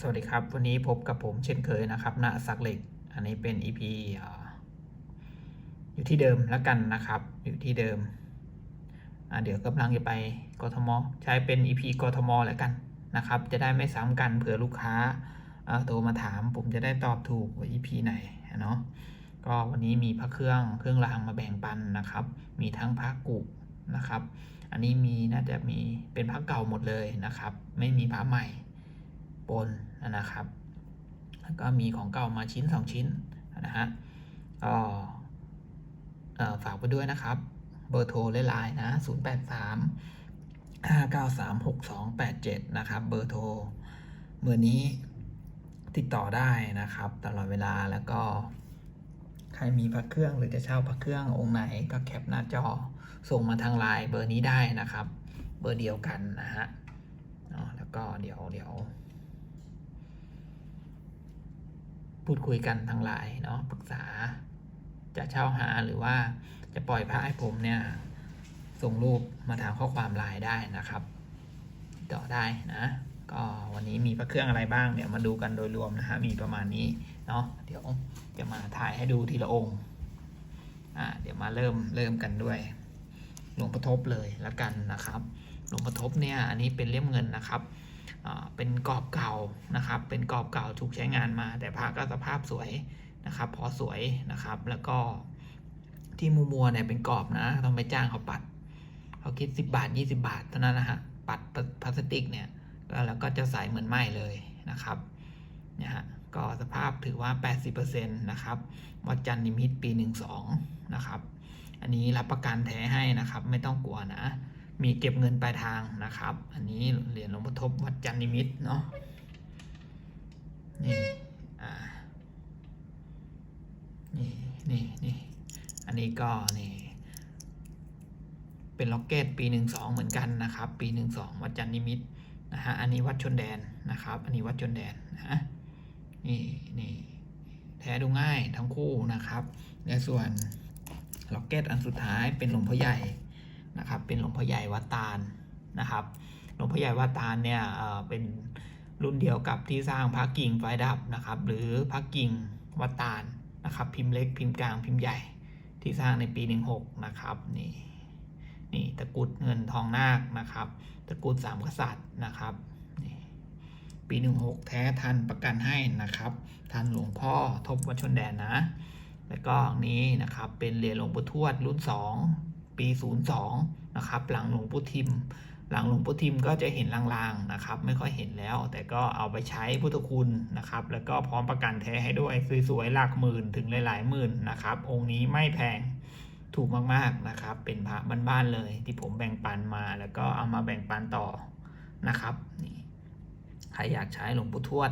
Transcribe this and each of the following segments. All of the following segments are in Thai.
สวัสดีครับ วันนี้พบกับผมเช่นเคยนะครับณสักเหล็ก อันนี้เป็น EP ออยู่ที่เดิมแล้วกันนะครับ อยู่ที่เดิม เดี๋ยวกำลังจะไปกทม ใช้เป็น EP กทมแล้วกันนะครับ จะได้ไม่ซ้ำกันเผื่อลูกค้าอ่าโทรมาถาม ผมจะได้ตอบถูกว่า EP ไหนเนาะก็วันนี้มีพระเครื่องเครื่องรางมาแบ่งปันนะครับ มีทั้งพระกุนะครับ อันนี้มีน่าจะมีเป็นพระเก่าหมดเลยนะครับ ไม่มีพระใหม่ ปนนะครับ แล้วก็มีของเก่ามาชิ้น 2 ชิ้นนะฮะก็ฝากไปด้วยนะครับ เบอร์โทรและไลน์นะ 083 593 6287 นะครับ เบอร์โทรเบอร์นี้ติดต่อได้นะครับ ตลอดเวลาแล้วก็ ใครมีพระเครื่องหรือจะเช่าพระเครื่ององค์ไหนก็แคปหน้าจอส่งมาทางไลน์เบอร์นี้ได้นะครับ เบอร์เดียวกันนะฮะแล้วก็เดี๋ยวเดี๋ยว พูดคุยกันทางไลน์เนาะปรึกษา จะเช่าหาหรือว่าจะปล่อยพระให้ผมเนี่ย ส่งรูปมาทางข้อความไลน์ได้นะครับต่อได้นะ ก็วันนี้มีพระเครื่องอะไรบ้างเดี๋ยวมาดูกันโดยรวมนะฮะมีประมาณนี้เนาะเดี๋ยวจะมาถ่ายให้ดูทีละองค์อ่าเดี๋ยวมาเริ่มเริ่มกันด้วยหลวงพ่อทบเลยละกันนะครับ หลวงพ่อทบเนี่ยอันนี้เป็นเล่มเงินนะครับ เป็นกรอบเก่านะครับ เป็นกรอบเก่าถูกใช้งานมา แต่พระก็สภาพสวยนะครับ พอสวยนะครับ แล้วก็ที่มัวมัวเนี่ยเป็นกรอบนะ ต้องไปจ้างเขาปัดเขาคิด 10 บาท 20 บาทเท่านั้นนะฮะ ปัดพลาสติกเนี่ยแล้วก็จะใสเหมือนไหมเลยนะครับเนี่ยฮะก็สภาพถือว่า 80%นะครับ วัดจันนิมิตปี 12 นะครับ อันนี้รับประกันแท้ให้นะครับ ไม่ต้องกลัวนะ มีเก็บเงินปลายทางนะครับ อันนี้เหรียญหลวงพ่อทบวัดจันนิมิตเนาะนี่อ่านี่นี่นี่อันนี้ก็นี่เป็นล็อกเก็ตปีหนึ่งสองเหมือนกันนะครับ ปีหนึ่งสองวัดจันนิมิตนะฮะอันนี้วัดชนแดนนะครับ อันนี้วัดชนแดนนะนี่นี่แท้ดูง่ายทั้งคู่นะครับในส่วนล็อกเก็ตอันสุดท้ายเป็นหลวงพ่อใหญ่ นะครับเป็นหลวงพ่อใหญ่วัดตาลนะครับหลวงพ่อใหญ่วัดตาลเนี่ยเป็นรุ่นเดียวกับที่สร้างพระกิ่งไฟดับนะครับ หรือพระกิ่งวัดตาลนะครับ พิมพ์เล็กพิมพ์กลางพิมพ์ใหญ่ที่สร้างในปี 16 นะครับนี่นี่ตะกุดเงินทองนาคนะครับ ตะกุดสามกษัตริย์นะครับนี่ปี 16 แท้ทันประกันให้นะครับ ทันหลวงพ่อทบวัชนแดนนะ แล้วก็นนี้นะครับเป็นเหรียญหลวงปู่ทวดรุ่น 2 ปี 02 นะครับ หลังหลวงปู่ทิม หลังหลวงปู่ทิมก็จะเห็นลางๆนะครับ ไม่ค่อยเห็นแล้ว แต่ก็เอาไปใช้พุทธคุณนะครับ แล้วก็พร้อมประกันแท้ให้ด้วยสวยๆหลักหมื่นถึงหลายๆหมื่นนะครับ องค์นี้ไม่แพงถูกมากๆนะครับ เป็นพระบ้านๆเลย ที่ผมแบ่งปันมาแล้วก็เอามาแบ่งปันต่อนะครับนี่ใครอยากใช้หลวงปู่ทวด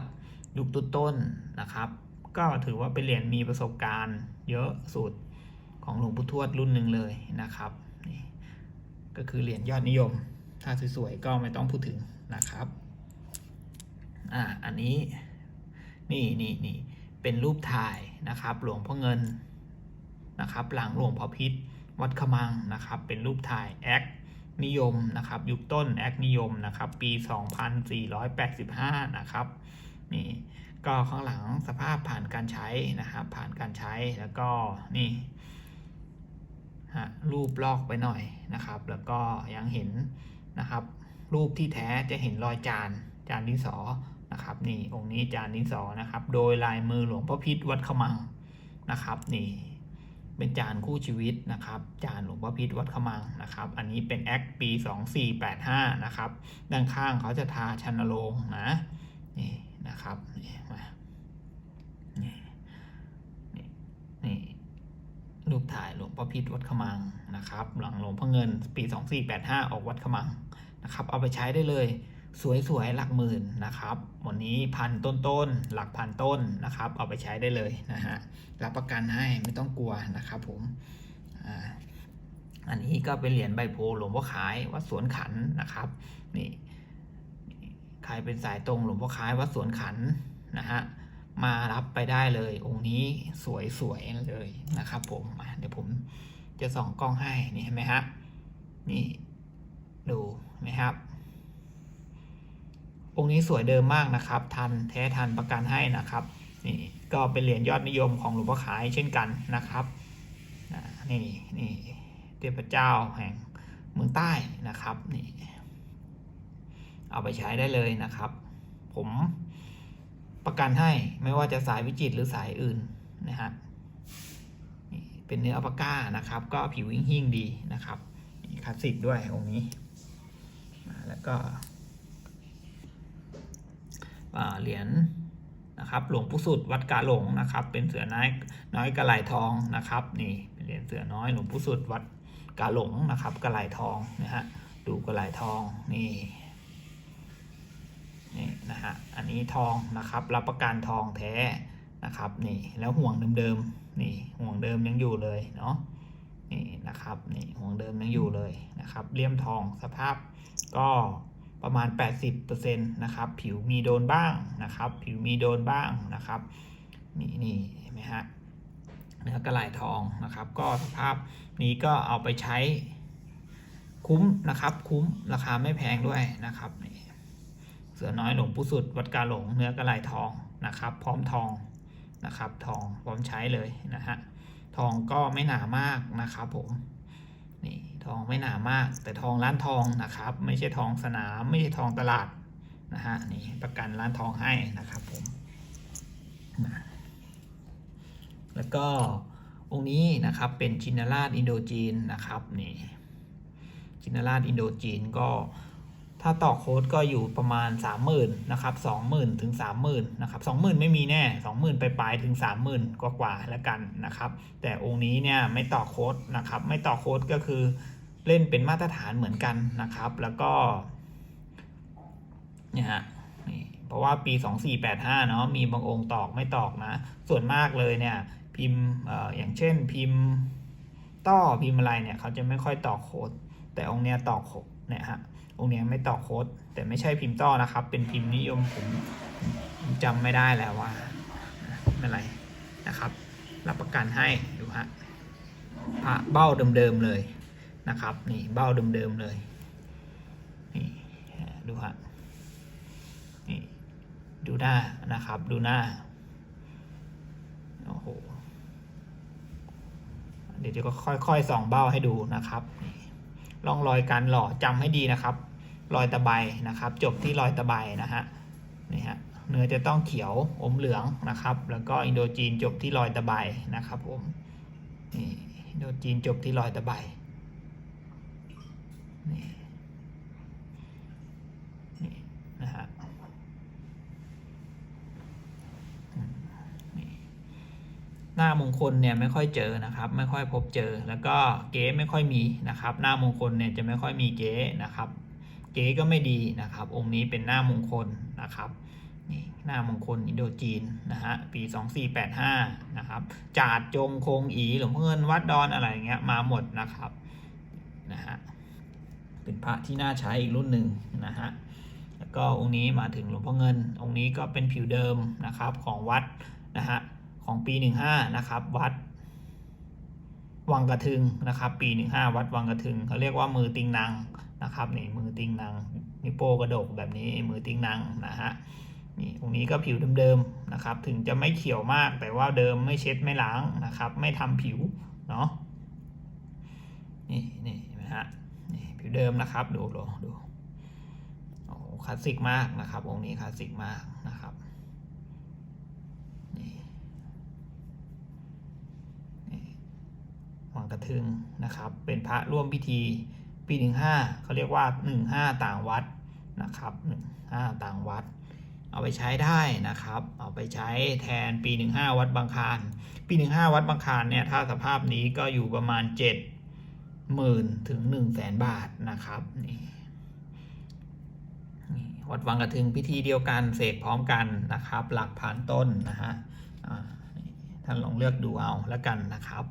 ยุคต้นๆนะครับ ก็ถือว่าเป็นเหรียญมีประสบการณ์เยอะสุด ของหลวงปู่ทวดรุ่นหนึ่งเลยนะครับนี่ก็คือเหรียญยอดนิยม ถ้าสวยๆก็ไม่ต้องพูดถึงนะครับอ่าอันนี้นี่นี่นี่เป็นรูปถ่ายนะครับ หลวงพ่อเงินนะครับ หลังหลวงพ่อพิษวัดขมังนะครับ เป็นรูปถ่ายแอคนิยมนะครับยุคต้นแอคนิยมนะครับ ปี 2485 นะครับนี่ก็ข้างหลังสภาพผ่านการใช้นะครับ ผ่านการใช้แล้วก็นี่ ฮะรูปลอกไปหน่อยนะครับ แล้วก็ยังเห็นนะครับ รูปที่แท้จะเห็นรอยจานจานดินสอนะครับนี่องค์นี้จานดินสอนะครับ โดยลายมือหลวงพ่อพิษวัดขมังนะครับนี่เป็นจานคู่ชีวิตนะครับ จานหลวงพ่อพิษวัดขมังนะครับ อันนี้เป็นแอคปี 2485 นะครับ ด้านข้างเขาจะทาชันโลงนะนี่นะครับมานี่นี่นี่ รูปถ่ายหลวงพ่อพิษวัดขมังนะครับ หลังหลวงพ่อเงินปี 2485 ออกวัดขมังนะครับ เอาไปใช้ได้เลย สวยๆ หลักหมื่นนะครับ วันนี้พันต้นๆ หลักพันต้นนะครับ เอาไปใช้ได้เลยนะฮะ รับประกันให้ไม่ต้องกลัวนะครับผม อ่าอันนี้ก็เป็นเหรียญใบโพหลวงพ่อขายวัดสวนขันนะครับนี่ใครเป็นสายตรงหลวงพ่อคล้ายวัดสวนขันนะฮะ มารับไปได้เลย องค์นี้สวยๆเลยนะครับ ผมเดี๋ยวผมจะส่องกล้องให้นี่เห็นไหมฮะนี่ดูนไหมครับ องค์นี้สวยเดิมมากนะครับ ทันแท้ทันประกันให้นะครับ นี่ก็เป็นเหรียญยอดนิยมของหลวงพ่อขายเช่นกันนะครับนี่นี่เทพเจ้าแห่งเมืองใต้นะครับนี่เอาไปใช้ได้เลยนะครับ ผม ประกันให้ไม่ว่าจะสายวิจิตรหรือสายอื่นนะฮะเป็นเนื้ออัปก้านะครับ ก็ผิวหิ่งหิ่งดีนะครับนี่คลาสสิกด้วยองค์นี้อ่าแล้วก็เหรียญนะครับหลวงปู่สุดวัดกาหลงนะครับ เป็นเสือน้อยน้อยกระไหลทองนะครับ นี่เป็นเหรียญเสือน้อยหลวงปู่สุดวัดกาหลงนะครับกระไหลทองนะฮะดูกระไหลทองนี่ นะฮะอันนี้ทองนะครับ รับประกันทองแท้นะครับนี่แล้วห่วงเดิมๆนี่ห่วงเดิมยังอยู่เลยเนาะนี่นะครับนี่ห่วงเดิมยังอยู่เลยนะครับเลี่ยมทองสภาพก็ประมาณ 80%นะครับผิวมีโดนบ้างนะครับ ผิวมีโดนบ้างนะครับนี่นี่เห็นไหมฮะเนื้อกระไหล่ทองนะครับ ก็สภาพนี้ก็เอาไปใช้คุ้มนะครับ คุ้มราคาไม่แพงด้วยนะครับนี่ เสือน้อยหลวงปู่สุด วัดกาหลงเนื้อกระไหลทองนะครับ พร้อมทองนะครับทองพร้อมใช้เลยนะฮะทองก็ไม่หนามากนะครับผมนี่ทองไม่หนามาก แต่ทองร้านทองนะครับ ไม่ใช่ทองสนามไม่ใช่ทองตลาดนะฮะนี่ประกันร้านทองให้นะครับผมนะแล้วก็องค์นี้นะครับเป็นชินราชอินโดจีนนะครับนี่ชินราชอินโดจีนก็ ถ้าต่อโค้ดก็อยู่ประมาณ 30,000นะครับ20,000 ถึง 30,000นะครับ20,000 ไม่มีแน่ 20,000 ไปปลายถึง 30,000 กว่ากว่าแล้วกันนะครับ แต่องค์นี้เนี่ยไม่ต่อโค้ดนะครับไม่ต่อโค้ดก็คือเล่นเป็นมาตรฐานเหมือนกันนะครับ แล้วก็เนี่ยฮะนี่เพราะว่าปี 2485 เนาะมีบางองค์ตอกไม่ตอกนะ ส่วนมากเลยเนี่ยพิมพ์เออย่างเช่นพิมพ์ต้อพิมพ์อะไรเนี่ยเขาจะไม่ค่อยต่อโค้ดแต่องค์เนี้ยต่อโค้ดเนี่ยฮะ องค์เนี้ไม่ต่อโค้ดแต่ไม่ใช่พิมพ์ต้อนะครับ เป็นพิมพ์นิยมผมจำไม่ได้แล้วว่าไม่เป็นไรนะครับ รับประกันให้ดูฮะพระเบ้าเดิมๆเลยนะครับ นี่เบ้าเดิมๆเลยนี่ดูฮะนี่ดูหน้านะครับ ดูหน้าโอ้โหเดี๋ยวก็ค่อยๆส่องเบ้าให้ดูนะครับร่องรอยการหล่อจำให้ดีนะครับ รอยตะไบนะครับ จบที่รอยตะไบนะฮะนี่ฮะเนื้อจะต้องเขียวอมเหลืองนะครับ แล้วก็อินโดจีนจบที่รอยตะไบนะครับผมนี่อินโดจีนจบที่รอยตะไบนี่นี่นะฮะหน้ามงคลเนี่ยไม่ค่อยเจอนะครับ ไม่ค่อยพบเจอแล้วก็เก๊ไม่ค่อยมีนะครับ หน้ามงคลเนี่ยจะไม่ค่อยมีเก๊นะครับ ก๊ก็ไม่ดีนะครับ องค์นี้เป็นหน้ามงคลนะครับนี่หน้ามงคลอินโดจีนนะฮะปี 2485นะครับจาดจงคงอีหลวงพ่อเงินวัดดอนอะไรเงี้ยมาหมดนะครับนะฮะเป็นพระที่น่าใช้อีกรุ่นหนึ่งนะฮะแล้วก็องค์นี้มาถึงหลวงพ่อเงิน องค์นี้ก็เป็นผิวเดิมนะครับของวัดนะฮะของปี 15นะครับวัดวังกระทึงนะครับปี 15 วัดวังกระทึงเขาเรียกว่ามือติงนาง นะครับนี่มือติงนางนิ้วโป้กระดกแบบนี้มือติงนางนะฮะนี่ตรงนี้ก็ผิวเดิมๆนะครับ ถึงจะไม่เขียวมากแต่ว่าเดิมไม่เช็ดไม่ล้างนะครับ ไม่ทำผิวเนาะนี่นี่นไหมฮะนี่ผิวเดิมนะครับ ดูดูดูโอ้คลาสสิกมากนะครับ องค์นี้คลาสสิกมากนะครับนี่วังกระทึงนะครับ เป็นพระร่วมพิธี ปีหนึ่งห้าเขาเรียกว่าหนึ่งห้าต่างวัดนะครับหนึ่งห้าต่างวัด เอาไปใช้ได้นะครับ เอาไปใช้แทนปีหนึ่งห้าวัดบางคารปีหนึ่งห้าวัดบางคารเนี่ยถ้าสภาพนี้ก็อยู่ประมาณเจ็ดหมื่นถึงหนึ่งแสนบาทนะครับนี่วัดวังกระทึงพิธีเดียวกันเสกพร้อมกันนะครับ หลักผ่านต้นนะฮะท่านลองเลือกดูเอาแล้วกันนะครับ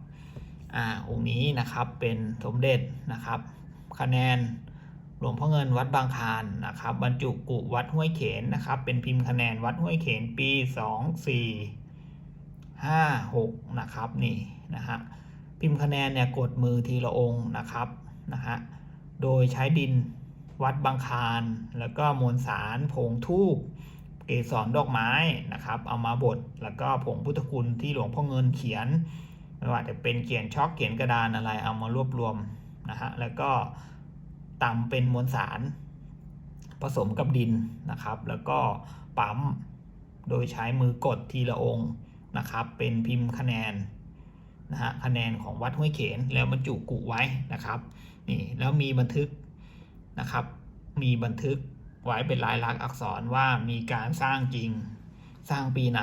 อ่าองค์นี้นะครับเป็นสมเด็จนะครับ คะแนนหลวงพ่อเงินวัดบางคารนะครับ บรรจุกุวัดห้วยเขนนะครับ เป็นพิมพ์คะแนนวัดห้วยเขนปี 2 4 5 6 นะครับนี่นะฮะพิมพ์คะแนนเนี่ยกดมือทีละองค์นะครับนะฮะโดยใช้ดินวัดบางคารแล้วก็มวลสารผงทูบเกสรดอกไม้นะครับ เอามาบดแล้วก็ผงพุทธคุณที่หลวงพ่อเงินเขียนไม่ว่าจะเป็นเขียนช็อกเขียนกระดานอะไรเอามารวบรวม นะฮะแล้วก็ตำเป็นมวลสาร ผสมกับดินนะครับ แล้วก็ปั๊มโดยใช้มือกดทีละองค์นะครับ เป็นพิมพ์คะแนนนะฮะคะแนนของวัดห้วยเขนแล้วบรรจุกุไว้นะครับนี่แล้วมีบันทึกนะครับ มีบันทึกไว้เป็นลายลักษณ์อักษรว่ามีการสร้างจริงสร้างปีไหน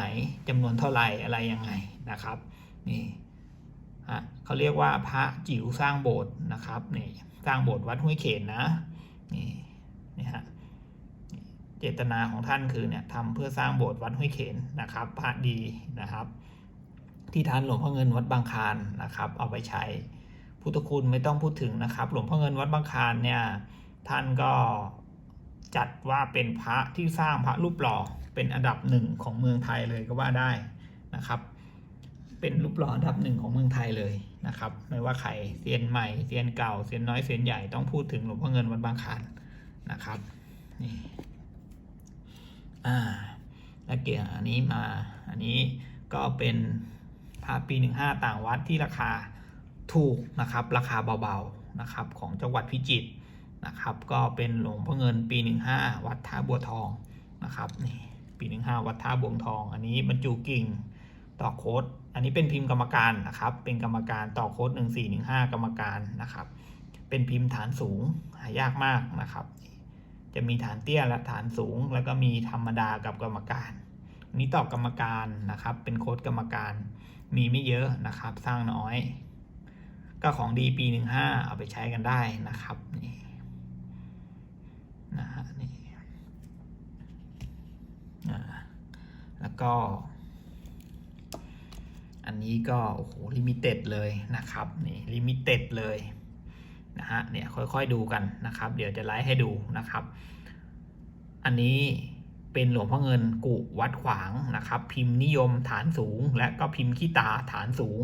จำนวนเท่าไหร่อะไรยังไงนะครับนี่ เขาเรียกว่าพระจิ๋วสร้างโบสถ์นะครับนี่สร้างโบสถ์วัดห้วยเขนนะนี่นี่ฮะเจตนาของท่านคือเนี่ยทำเพื่อสร้างโบสถ์วัดห้วยเขนนะครับพระดีนะครับ ที่ท่านหลวงพ่อเงินวัดบางคานนะครับ เอาไปใช้พุทธคุณไม่ต้องพูดถึงนะครับ หลวงพ่อเงินวัดบางคานเนี่ยท่านก็จัดว่าเป็นพระที่สร้างพระรูปหล่อเป็นอันดับหนึ่งของเมืองไทยเลยก็ว่าได้นะครับ เป็นรูปหล่ออันดับหนึ่งของเมืองไทยเลยนะครับ ไม่ว่าใครเซียนใหม่เซียนเก่าเซียนน้อยเซียนใหญ่ต้องพูดถึงหลวงพ่อเงินวัดบางคลานนะครับนี่อ่าแล้วเกี่ยวอันนี้มาอันนี้ก็เป็นพระปีหนึ่งห้าต่างวัดที่ราคาถูกนะครับราคาเบาๆนะครับของจังหวัดพิจิตรนะครับ ก็เป็นหลวงพ่อเงินปีหนึ่งห้าวัดท่าบัวทองนะครับนี่ปีหนึ่งห้าวัดท่าบัวทอง อันนี้บรรจุกิ่งต่อโคด อันนี้เป็นพิมพ์กรรมการนะครับ เป็นกรรมการต่อโค้ดหนึ่งสี่หนึ่งห้ากรรมการนะครับ เป็นพิมพ์ฐานสูงหายากมากนะครับ จะมีฐานเตี้ยและฐานสูง แล้วก็มีธรรมดากับกรรมการอันนี้ตอบกรรมการนะครับ เป็นโค้ดกรรมการ มีไม่เยอะนะครับ สร้างน้อย ก็ของดีปีหนึ่งห้าเอาไปใช้กันได้นะครับนี่นะฮะนี่อ่าแล้วก็ อันนี้ก็โอ้โหลิมิเต็ดเลยนะครับนี่ลิมิเต็ดเลยนะฮะเนี่ยค่อยๆดูกันนะครับ เดี๋ยวจะไลฟ์ให้ดูนะครับ อันนี้เป็นหลวงพ่อเงินกุวัดขวางนะครับ พิมพ์นิยมฐานสูง และก็พิมพ์ขี้ตาฐานสูง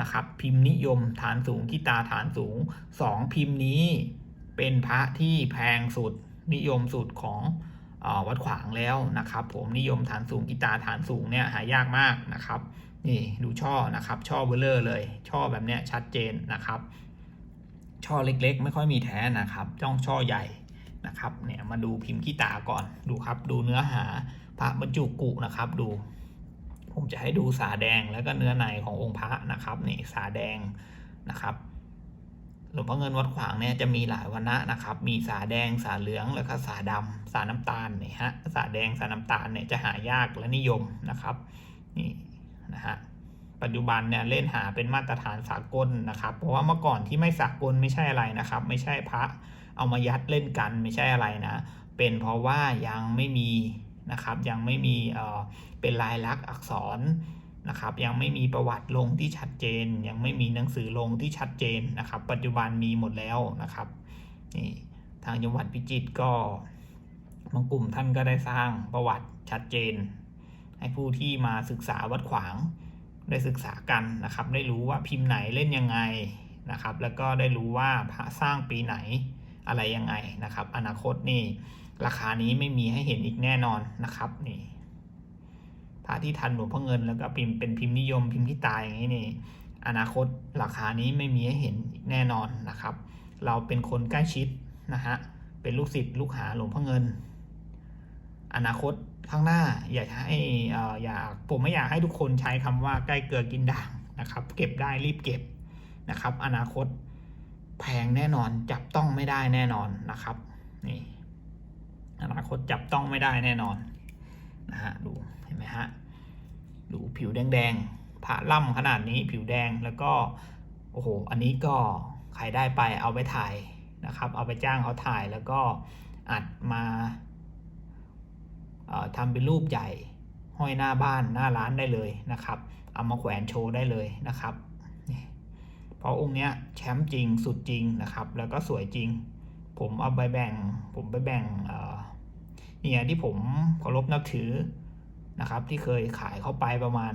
นะครับ พิมพ์นิยมฐานสูงขี้ตาฐานสูงสองพิมพ์นี้เป็นพระที่แพงสุดนิยมสุดของอาวัดขวางแล้วนะครับ ผมนิยมฐานสูงกีตาฐานสูงเนี่ยหายากมากนะครับ นี่ดูช่อนะครับ ช่อเบลเลอร์เลย ช่อแบบเนี้ยชัดเจนนะครับ ช่อเล็กๆ ไม่ค่อยมีแท้นะครับจ้องช่อใหญ่นะครับเนี่ยมาดูพิมพ์ขี้ตาก่อนดูครับ ดูเนื้อหาพระบรรจุกุนะครับ ดู ผมจะให้ดูสาแดงแล้วก็เนื้อในขององค์พระนะครับนี่สาแดงนะครับหลวงพ่อเงินวัดขวางเนี่ยจะมีหลายวันนะนะครับ มีสาแดงสาเหลืองแล้วก็สาดำสาน้ำตาลนี่ฮะสาแดงสาน้ำตาลเนี่ยจะหายากและนิยมนะครับนี่ ปัจจุบันเนี่ยเล่นหาเป็นมาตรฐานสากลนะครับ เพราะว่าเมื่อก่อนที่ไม่สากลไม่ใช่อะไรนะครับ ไม่ใช่พระเอามายัดเล่นกันไม่ใช่อะไรนะ เป็นเพราะว่ายังไม่มีนะครับยังไม่มีเอ่อเป็นลายลักษณ์อักษรนะครับยังไม่มีประวัติลงที่ชัดเจน ยังไม่มีหนังสือลงที่ชัดเจนนะครับ ปัจจุบันมีหมดแล้วนะครับนี่ทางจังหวัดพิจิตรก็บางกลุ่มท่านก็ได้สร้างประวัติชัดเจน ให้ผู้ที่มาศึกษาวัดขวาง ได้ศึกษากันนะครับ ได้รู้ว่าพิมพ์ไหนเล่นยังไงนะครับ แล้วก็ได้รู้ว่าพระสร้างปีไหนอะไรยังไงนะครับ อนาคตนี่ราคานี้ไม่มีให้เห็นอีกแน่นอนนะครับนี่พระที่ทันหลวงพ่อเงินแล้วก็พิมพ์เป็นพิมพ์นิยมพิมพ์ที่ตายอย่างนี้นี่อนาคตราคานี้ไม่มีให้เห็นอีกแน่นอนนะครับ เราเป็นคนใกล้ชิดนะฮะเป็นลูกศิษย์ลูกหาหลวงพ่อเงิน อนาคตข้างหน้าอยากให้อ่ออยากผมไม่อยากให้ทุกคนใช้คำว่าใกล้เกลือกินด่างนะครับ เก็บได้รีบเก็บนะครับ อนาคตแพงแน่นอนจับต้องไม่ได้แน่นอนนะครับนี่อนาคตจับต้องไม่ได้แน่นอนนะฮะดูเห็นไหมฮะดูผิวแดงๆผ่าล่ำขนาดนี้ผิวแดงแล้วก็โอ้โหอันนี้ก็ใครได้ไปเอาไปถ่ายนะครับ เอาไปจ้างเขาถ่ายแล้วก็อัดมา ทำเป็นรูปใหญ่ห้อยหน้าบ้านหน้าร้านได้เลยนะครับ เอามาแขวนโชว์ได้เลยนะครับเพราะองค์เนี้ยแชมป์จริงสุดจริงนะครับ แล้วก็สวยจริง ผมเอาไปแบ่ง ผมไปแบ่งเอ่อเฮียที่ผมเคารพนับถือนะครับ ที่เคยขายเข้าไปประมาณ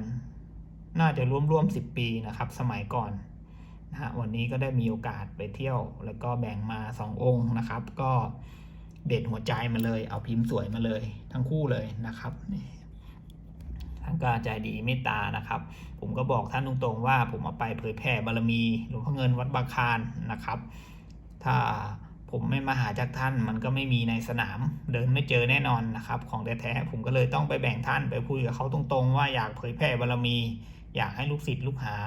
น่าจะร่วมร่วมสิบปีนะครับ สมัยก่อนนะฮะวันนี้ก็ได้มีโอกาสไปเที่ยว แล้วก็แบ่งมาสององค์นะครับ ก็ เด็ดหัวใจมาเลย เอาพิมพ์สวยมาเลย ทั้งคู่เลยนะครับนี่ท่านก็ใจดีเมตตานะครับ ผมก็บอกท่านตรงๆว่า ผมเอาไปเผยแผ่บารมีหลวงพ่อเงินวัดบางคารนะครับ ถ้าผมไม่มาหาจากท่านมันก็ไม่มีในสนามเดินไม่เจอแน่นอนนะครับ ของแท้ๆผมก็เลยต้องไปแบ่งท่านไปคุยกับเขาตรงๆ ว่าอยากเผยแผ่บารมี อยากให้ลูกศิษย์ลูกหา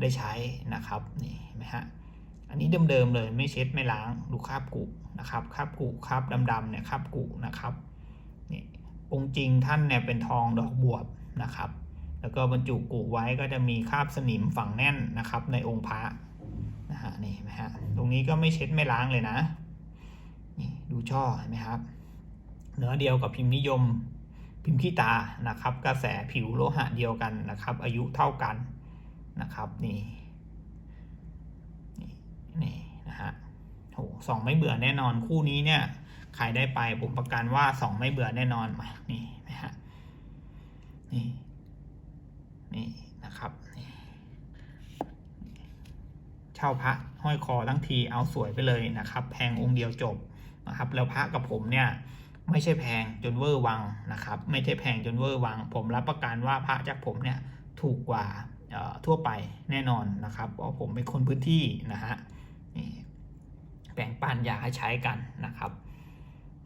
ได้ใช้นะครับนี่เห็นไหมฮะ อันนี้เดิมๆเลยไม่เช็ดไม่ล้างดูคราบกุนะครับคราบกุคราบดำๆเนี่ยคราบกุนะครับนี่องค์จริงท่านเนี่ยเป็นทองดอกบวบนะครับ แล้วก็บรรจุกุไว้ก็จะมีคราบสนิมฝังแน่นนะครับ ในองค์พระนะฮะนี่นไหมฮะตรงนี้ก็ไม่เช็ดไม่ล้างเลยนะนี่ดูช่อเห็นไหมครับ เนื้อเดียวกับพิมพ์นิยมพิมพ์ขี้ตานะครับ กระแสผิวโลหะเดียวกันนะครับ อายุเท่ากันนะครับนี่ นี่นะฮะโหสองไม่เบื่อแน่นอนคู่นี้เนี่ยใครได้ไปผมประกันว่าสองไม่เบื่อแน่นอนมานี่นะฮะนี่นี่นะครับนี่เช่าพระห้อยคอทั้งทีเอาสวยไปเลยนะครับ แพงองค์เดียวจบนะครับ แล้วพระกับผมเนี่ยไม่ใช่แพงจนเวอร์วังนะครับ ไม่ใช่แพงจนเวอร์วัง ผมรับประกันว่าพระจากผมเนี่ยถูกกว่าทั่วไปแน่นอนนะครับเพราะผมเป็นคนพื้นที่นะฮะ แบ่งปันอยากให้ใช้กันนะครับ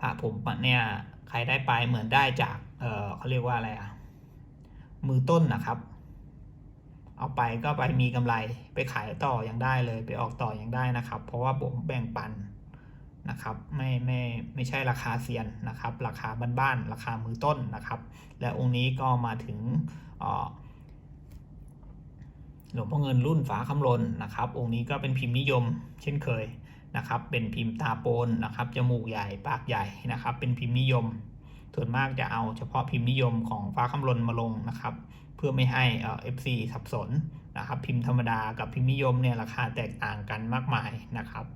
พระผมเนี่ยใครได้ไปเหมือนได้จากเออเขาเรียกว่าอะไรอะมือต้นนะครับ เอาไปก็ไปมีกำไรไปขายต่อยังได้เลย ไปออกต่อยังได้นะครับ เพราะว่าผมแบ่งปันนะครับไม่ไม่ไม่ใช่ราคาเซียนนะครับ ราคาบ้านๆราคามือต้นนะครับ และองค์นี้ก็มาถึง หลวงพ่อเงินรุ่นฝาคำลนนะครับ องค์นี้ก็เป็นพิมพ์นิยมเช่นเคยนะครับ เป็นพิมพ์ตาโปนนะครับ จมูกใหญ่ ปากใหญ่นะครับ เป็นพิมพ์นิยม ส่วนมากจะเอาเฉพาะพิมพ์นิยมของฟ้าคำลนมาลงนะครับ เพื่อไม่ให้เอฟซีสับสนนะครับ พิมพ์ธรรมดากับพิมพ์นิยมเนี่ยราคาแตกต่างกันมากมายนะครับ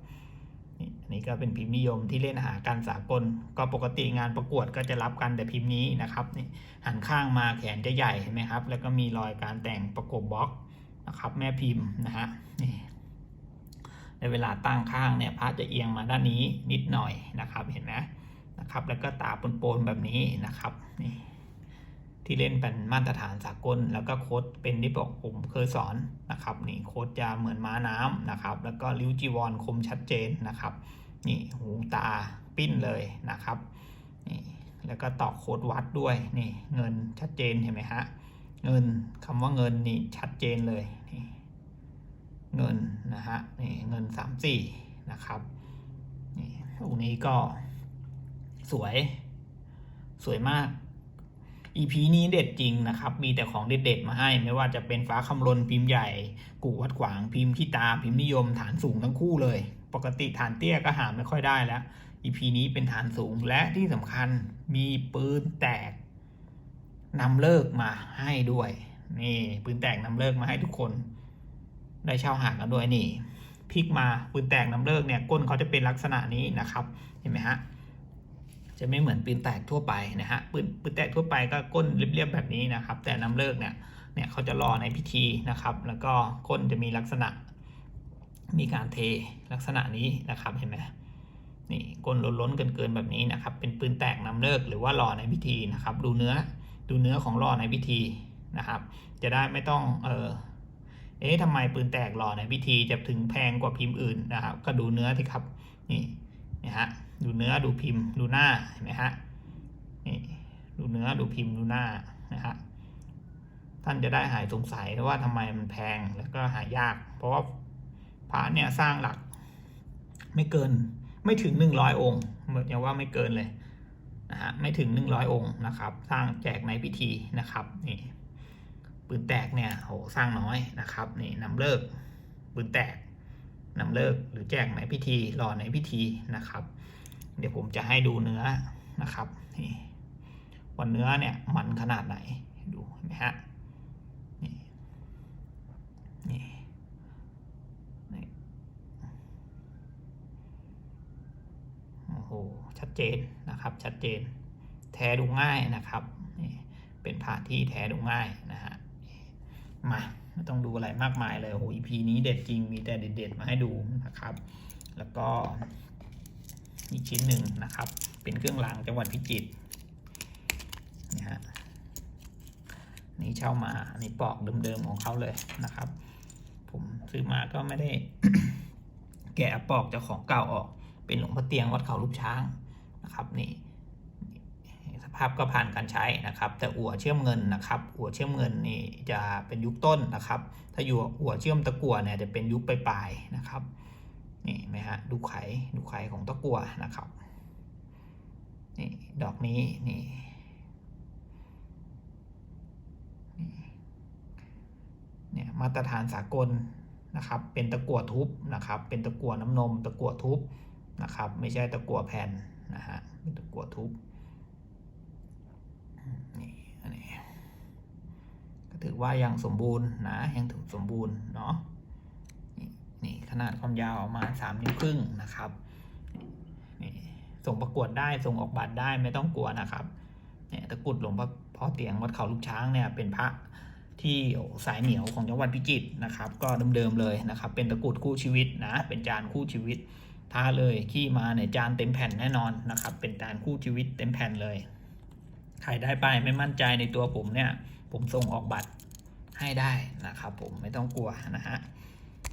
นี่อันนี้ก็เป็นพิมพ์นิยมที่เล่นหาการสากล ก็ปกติงานประกวดก็จะรับกันแต่พิมพ์นี้นะครับนี่หันข้างมาแขนจะใหญ่เห็นไหมครับ แล้วก็มีรอยการแต่งประกบบล็อก นะครับแม่พิมพ์นะฮะนี่ในเวลาตั้งข้างเนี่ยพระจะเอียงมาด้านนี้นิดหน่อยนะครับเห็นไหมนะครับ แล้วก็ตาปนๆแบบนี้นะครับนี่ที่เล่นเป็นมาตรฐานสากล แล้วก็โค้ดเป็นที่บอกผมเคยสอนนะครับนี่โค้ดจะเหมือนม้าน้ำนะครับ แล้วก็ริ้วจีวรคมชัดเจนนะครับ นี่หูตาปิ้นเลยนะครับนี่แล้วก็ตอกโค้ดวัดด้วยนี่เงินชัดเจนเห็นไหมฮะ เงินคำว่าเงินนี่ชัดเจนเลยนี่เงินนะฮะนี่เงินสามสี่นะครับนี่องนี้ก็สวยสวยมาก EP นี้เด็ดจริงนะครับ มีแต่ของเด็ดๆมาให้ ไม่ว่าจะเป็นฟ้าคำลนพิมพ์ใหญ่ กูวัดขวางพิมพ์ขี้ตาพิมพ์นิยมฐานสูงทั้งคู่เลย ปกติฐานเตี้ยก็หาไม่ค่อยได้แล้ว EP นี้เป็นฐานสูงและที่สำคัญมีปืนแตก นำเลิกมาให้ด้วย นี่ปืนแตกนำเลิกมาให้ทุกคน ได้เช่าหากันด้วยนี่พลิกมาปืนแตกนำเลิกเนี่ยก้นเขาจะเป็นลักษณะนี้นะครับ เห็นไหมฮะจะไม่เหมือนปืนแตกทั่วไปนะฮะปืนปืนแตกทั่วไปก็ก้นเรียบๆแบบนี้นะครับ แต่นำเลิกเนี่ยเนี่ยเขาจะรอในพิธีนะครับ แล้วก็ก้นจะมีลักษณะ มีการเทลักษณะนี้นะครับเห็นไหมนี่ก้นล้นๆเกินๆแบบนี้นะครับ เป็นปืนแตกนำเลิกหรือว่ารอในพิธีนะครับ ดูเนื้อ ดูเนื้อของรอในพิธีนะครับ จะได้ไม่ต้องเออเอ๊ะทำไมปืนแตกรอในพิธีจะถึงแพงกว่าพิมพ์อื่นนะครับ ก็ดูเนื้อสิครับ นี่นะฮะดูเนื้อดูพิมพ์ดูหน้าเห็นไหมฮะนี่ดูเนื้อดูพิมพ์ดูหน้านะฮะท่านจะได้หายสงสัยว่าทำไมมันแพงแล้วก็หายาก เพราะว่าพระเนี่ยสร้างหลัก ไม่เกินไม่ถึงหนึ่งร้อยองค์เหมือนอย่างว่าไม่เกินเลย นะฮะไม่ถึงหนึ่งร้อยองค์นะครับ สร้างแจกในพิธีนะครับนี่ปืนแตกเนี่ยโหสร้างน้อยนะครับนี่นำเลิกปืนแตกนำเลิกหรือแจกในพิธีรอในพิธีนะครับ เดี๋ยวผมจะให้ดูเนื้อนะครับนี่วันเนื้อเนี่ยมันขนาดไหนดูนะฮะนี่นี่นี่โอ้โห ชัดเจนนะครับ ชัดเจน แท้ดูง่ายนะครับนี่เป็นผ่าที่แท้ดูง่ายนะฮะ มาไม่ต้องดูอะไรมากมายเลยโอ้โห EP นี้เด็ดจริง มีแต่เด็ดๆมาให้ดูนะครับ แล้วก็อีกชิ้นหนึ่งนะครับ เป็นเครื่องรางจังหวัดพิจิตรนี่ฮะนี่เช่ามาอันนี้ปอกเดิมๆของเขาเลยนะครับ ผมซื้อมาก็ไม่ได้แกะปอกจ้าของเก่าออก เป็นหลวงพ่อเตียงวัดเขาลูกช้างนะครับนี่สภาพก็ผ่านการใช้นะครับ แต่อั่วเชื่อมเงินนะครับ อั่วเชื่อมเงินนี่จะเป็นยุคต้นนะครับ ถ้าอยู่อั่วเชื่อมตะกั่วเนี่ยจะเป็นยุคปลายๆนะครับนี่ไหมฮะดูไขดูไขของตะกั่วนะครับนี่ดอกนี้นี่นี่เนี่ยมาตรฐานสากลนะครับ เป็นตะกั่วทุบนะครับ เป็นตะกั่วน้ำนม ตะกั่วทุบ นะครับ ไม่ใช่ตะกั่วแผ่นนะฮะเป็นตะกั่วทุบนี่อันนี้ก็ถือว่ายังสมบูรณ์นะยังถือสมบูรณ์เนาะนี่ขนาดความยาวออกมาสามนิ้วครึ่งนะครับนี่ส่งประกวดได้ส่งออกบัตรได้ไม่ต้องกลัวนะครับเนี่ยตะกรุดหลวงพ่อเตียงวัดเขาลูกช้างเนี่ยเป็นพระที่สายเหนียวของจังหวัดพิจิตรนะครับ ก็เดิมๆเลยนะครับ เป็นตะกรุดคู่ชีวิตนะเป็นจานคู่ชีวิต ท้าเลยขี้มาเนี่ยจานเต็มแผ่นแน่นอนนะครับ เป็นจานคู่ชีวิตเต็มแผ่นเลยใครได้ไปไม่มั่นใจในตัวผมเนี่ย ผมส่งออกบัตรให้ได้นะครับ ผมไม่ต้องกลัวนะฮะ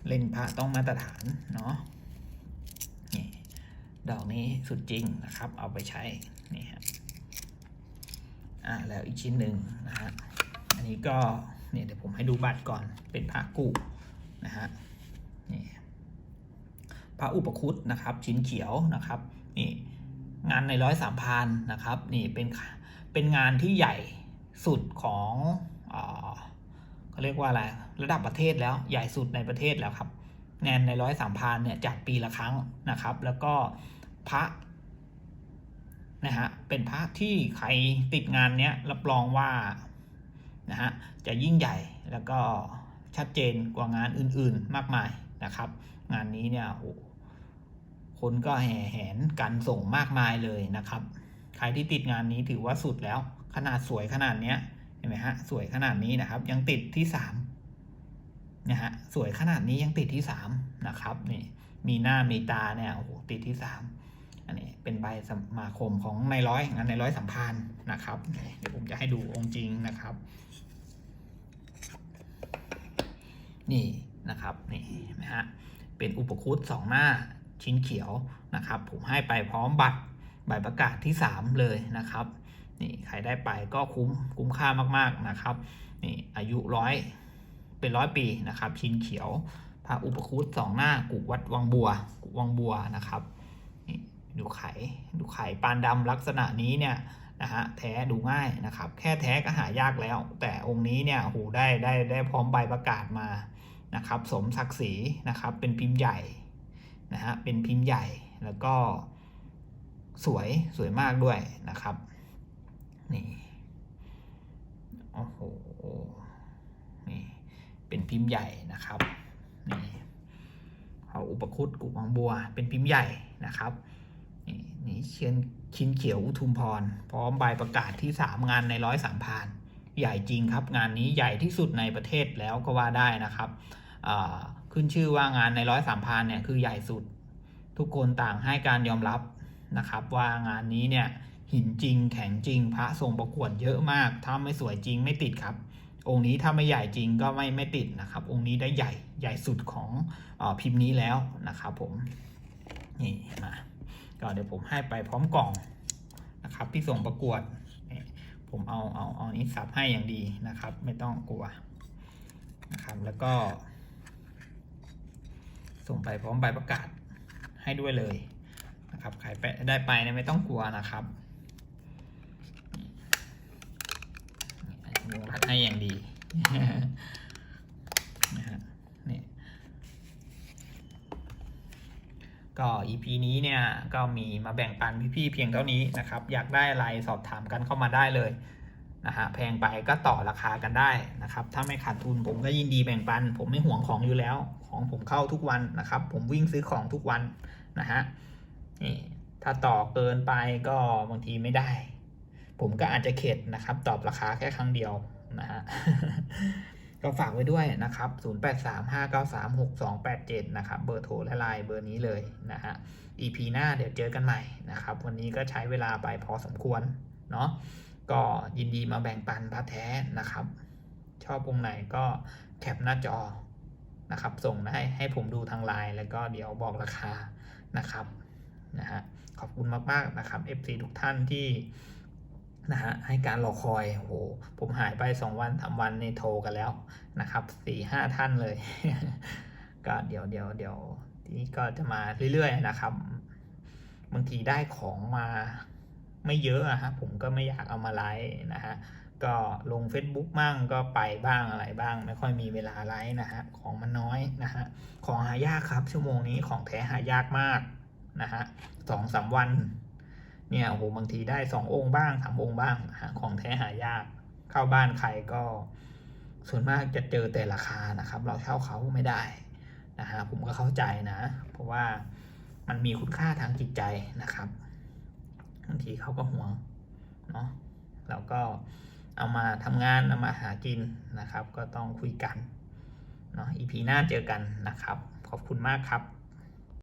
เล่นพระต้องมาตรฐานเนาะนี่ดอกนี้สุดจริงนะครับ เอาไปใช้นี่ฮะอ่าแล้วอีกชิ้นหนึ่งนะฮะอันนี้ก็เนี่ยเดี๋ยวผมให้ดูบัตรก่อนเป็นพระกุนะฮะนี่ ระอุปคุตนะครับชิ้นเขียวนะครับนี่งานในร้อยสามพันนะครับนี่เป็นเป็นงานที่ใหญ่สุดของเขาเรียกว่าอะไรระดับประเทศแล้วใหญ่สุดในประเทศแล้วครับงานในร้อยสามพันเนี่ยจัดปีละครั้งนะครับ แล้วก็พระนะฮะเป็นพระที่ใครติดงานเนี้ยรับรองว่านะฮะจะยิ่งใหญ่แล้วก็ชัดเจนกว่างานอื่นๆมากมายนะครับ งานนี้เนี่ยโอ้ คนก็แห่แหนกันส่งมากมายเลยนะครับ ใครที่ติดงานนี้ถือว่าสุดแล้ว ขนาดสวยขนาดเนี้ยเห็นไหมฮะสวยขนาดนี้นะครับ ยังติดที่สามนะฮะสวยขนาดนี้ยังติดที่สามนะครับนี่มีหน้ามีตาเนี่ยโอ้โหติดที่สามอันนี้เป็นใบสมาคมของในร้อยงานในร้อยสัมพันธ์นะครับเดี๋ยวผมจะให้ดูองค์จริงนะครับ นี่นะครับนี่เห็นไหมฮะเป็นอุปคุตสองหน้า ชิ้นเขียวนะครับ ผมให้ไปพร้อมบัตรใบประกาศที่ 3 เลยนะครับนี่ใครได้ไปก็คุ้มคุ้มค่ามากๆนะครับนี่อายุร้อยเป็นร้อยปีนะครับ ชิ้นเขียวพระอุปคุตสองหน้ากุวัดวังบัวกุวังบัวนะครับนี่ดูไข่ดูไข่ปานดำลักษณะนี้เนี่ยนะฮะแท้ดูง่ายนะครับ แค่แท้ก็หายากแล้ว แต่องค์นี้เนี่ยโหได้ได้ได้พร้อมใบประกาศมานะครับ สมศักดิ์ศรีนะครับ เป็นพิมพ์ใหญ่ นะฮะเป็นพิมพ์ใหญ่แล้วก็สวยสวยมากด้วยนะครับนี่โอ้โหนี่เป็นพิมพ์ใหญ่นะครับนี่เอาอุปคุตกุมังบัว เป็นพิมพ์ใหญ่นะครับนี่นี่เชียนชิ้นเขียวอุทุมพร พร้อมใบประกาศที่สามงานในร้อยสามพานใหญ่จริงครับ งานนี้ใหญ่ที่สุดในประเทศแล้วก็ว่าได้นะครับ ขึ้นชื่อว่างานในร้อยสามพานเนี่ยคือใหญ่สุด ทุกคนต่างให้การยอมรับนะครับ ว่างานนี้เนี่ยหินจริงแข็งจริง พระส่งประกวดเยอะมาก ถ้าไม่สวยจริงไม่ติดครับ องค์นี้ถ้าไม่ใหญ่จริงก็ไม่ไม่ติดนะครับ องค์นี้ได้ใหญ่ใหญ่สุดของอพิมพ์นี้แล้วนะครับผมนี่มาก็เดี๋ยวผมให้ไปพร้อมกล่องนะครับที่ส่งประกวด ผมเอาเอาเอานี้สับให้อย่างดีนะครับ ไม่ต้องกลัวนะครับแล้วก็ ส่งไปพร้อมใบประกาศให้ด้วยเลยนะครับใครไปได้ไปเนี่ยไม่ต้องกลัวนะครับวงรัดให้อย่างดีนะฮะนี่ก็ EP นี้เนี่ยก็มีมาแบ่งปันพี่ๆเพียงเท่านี้นะครับ อยากได้อะไรสอบถามกันเข้ามาได้เลย นะฮะแพงไปก็ต่อราคากันได้นะครับ ถ้าไม่ขาดทุนผมก็ยินดีแบ่งปัน ผมไม่ห่วงของอยู่แล้ว ของผมเข้าทุกวันนะครับ ผมวิ่งซื้อของทุกวันนะฮะนี่ถ้าต่อเกินไปก็บางทีไม่ได้ ผมก็อาจจะเข็ดนะครับ ตอบราคาแค่ครั้งเดียวนะฮะก็ฝากไว้ด้วยนะครับ 0835936287 นะครับ เบอร์โทรและไลน์เบอร์นี้เลยนะฮะ EP หน้าเดี๋ยวเจอกันใหม่นะครับ วันนี้ก็ใช้เวลาไปพอสมควรเนาะ ก็ยินดีมาแบ่งปันพระแท้นะครับ ชอบองค์ไหนก็แคปหน้าจอนะครับ ส่งให้ให้ผมดูทางไลน์แล้วก็เดี๋ยวบอกราคานะครับนะฮะขอบคุณมากๆนะครับ FC ทุกท่านที่นะฮะให้การรอคอยโหผมหายไป 2 วันสามวันในโทรกันแล้วนะครับสี่ห้าท่านเลย ก็เดี๋ยวเดี๋ยวเดี๋ยวทีนี้ก็จะมาเรื่อยๆนะครับ บางทีได้ของมา ไม่เยอะอะฮะผมก็ไม่อยากเอามาไลฟ์นะฮะก็ลง Facebook บ้างก็ไปบ้างอะไรบ้าง ไม่ค่อยมีเวลาไลฟ์นะฮะของมันน้อยนะฮะของหายากครับชั่วโมงนี้ของแท้หายากมากนะฮะสองสามวันเนี่ยโอ้โหบางทีได้สององค์บ้างสามองค์บ้างนะฮะของแท้หายากเข้าบ้านใครก็ส่วนมากจะเจอแต่ราคานะครับ เราเช่าเขาไม่ได้นะฮะผมก็เข้าใจนะ เพราะว่ามันมีคุณค่าทางจิตใจนะครับ บางทีเขาก็ห่วงเนาะแล้วก็เอามาทำงานเอามาหากินนะครับ ก็ต้องคุยกันเนาะอีพีหน้าเจอกันนะครับ ขอบคุณมากครับ